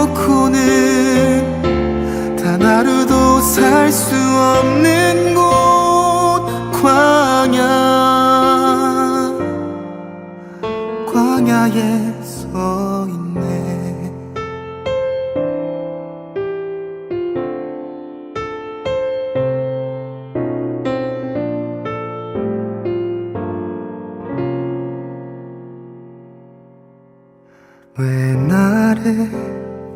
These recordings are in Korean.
놓고는 단 하루도 살 수 없는 곳 광야. 광야에 서 있네. 왜 나를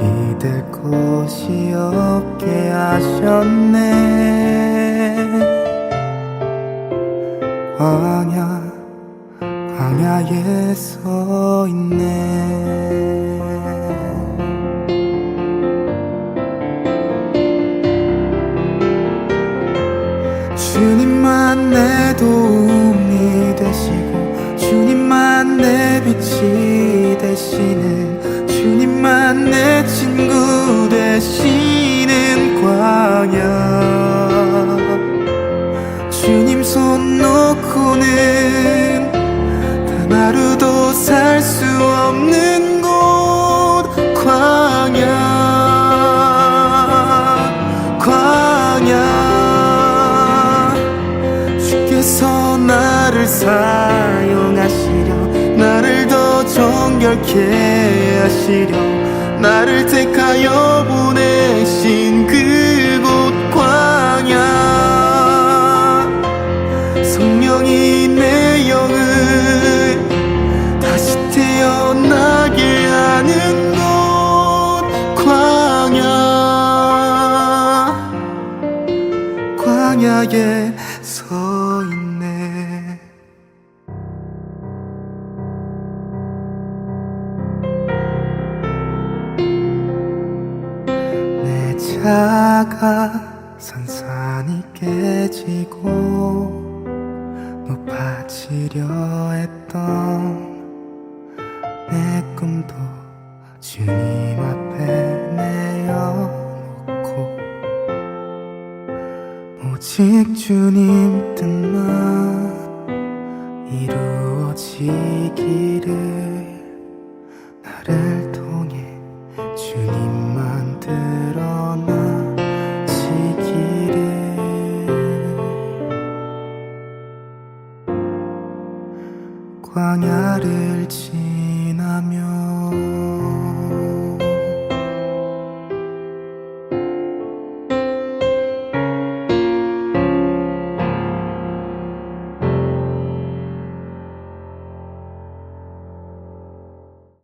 기댈 곳이 없게 하셨네. 광야 광야에 서 있네. 주님만 내 도움 놓고는 단 하루도 살 수 없는 곳 광야. 광야. 주께서 나를 사용하시려 나를 더 정결케 하시려 나를 택하여 보내신 그 성령이 내 영을 다시 태어나게 하는 곳 광야. 광야에 서 있네. 내 차가 산산이 깨지고 높아지려 했던 내 꿈도 주님 앞에 내어놓고 오직 주님 뜻만 이루어지기를 광야를 지나며